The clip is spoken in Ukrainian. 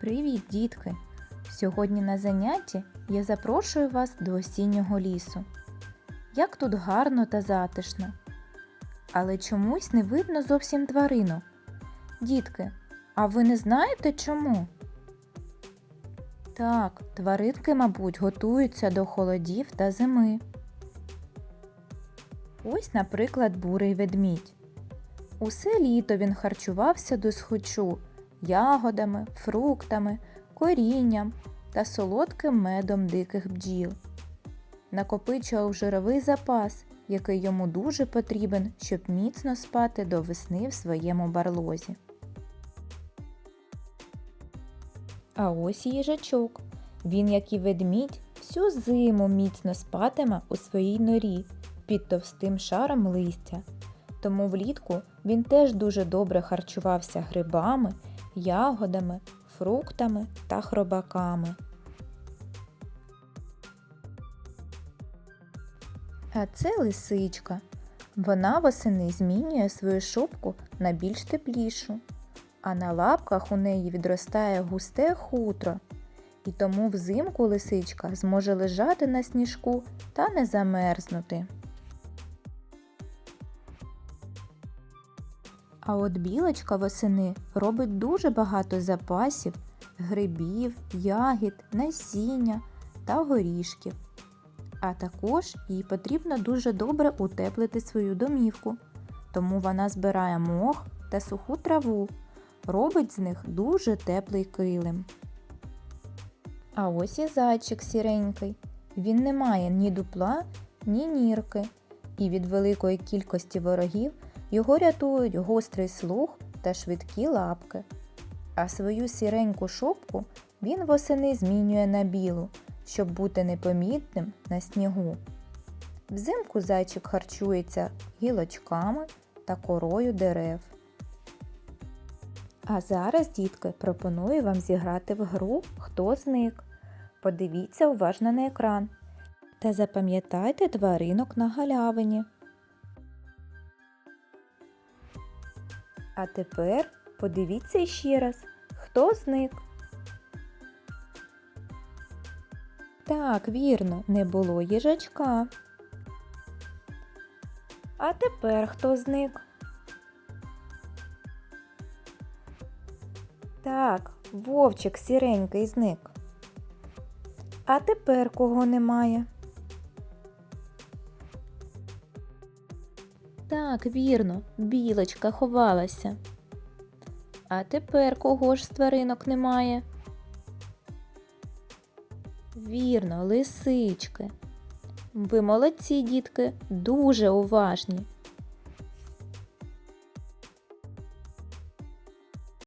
Привіт, дітки! Сьогодні на занятті я запрошую вас до осіннього лісу. Як тут гарно та затишно. Але чомусь не видно зовсім тваринок. Дітки, а ви не знаєте чому? Так, тваринки, мабуть, готуються до холодів та зими. Ось, наприклад, бурий ведмідь. Усе літо він харчувався до схочу ягодами, фруктами, корінням та солодким медом диких бджіл. Накопичував жировий запас, який йому дуже потрібен, щоб міцно спати до весни в своєму барлозі. А ось їжачок. Він, як і ведмідь, всю зиму міцно спатиме у своїй норі під товстим шаром листя. Тому влітку він теж дуже добре харчувався грибами, ягодами, фруктами та хробаками. А це лисичка. Вона восени змінює свою шубку на більш теплішу, а на лапках у неї відростає густе хутро. І тому взимку лисичка зможе лежати на сніжку та не замерзнути. А от білочка восени робить дуже багато запасів грибів, ягід, насіння та горішків. А також їй потрібно дуже добре утеплити свою домівку, тому вона збирає мох та суху траву, робить з них дуже теплий килим. А ось і зайчик сіренький. Він не має ні дупла, ні нірки, і від великої кількості ворогів його рятують гострий слух та швидкі лапки. А свою сіреньку шубку він восени змінює на білу, щоб бути непомітним на снігу. Взимку зайчик харчується гілочками та корою дерев. А зараз, дітки, пропоную вам зіграти в гру Хто зник. Подивіться уважно на екран та запам'ятайте тваринок на галявині. А тепер подивіться ще раз, хто зник. Так, вірно, не було їжачка. А тепер хто зник? Так, вовчик сіренький зник. А тепер кого немає? Так, вірно, білочка ховалася. А тепер кого ж тваринок немає? Вірно, лисички. Ви молодці, дітки, дуже уважні.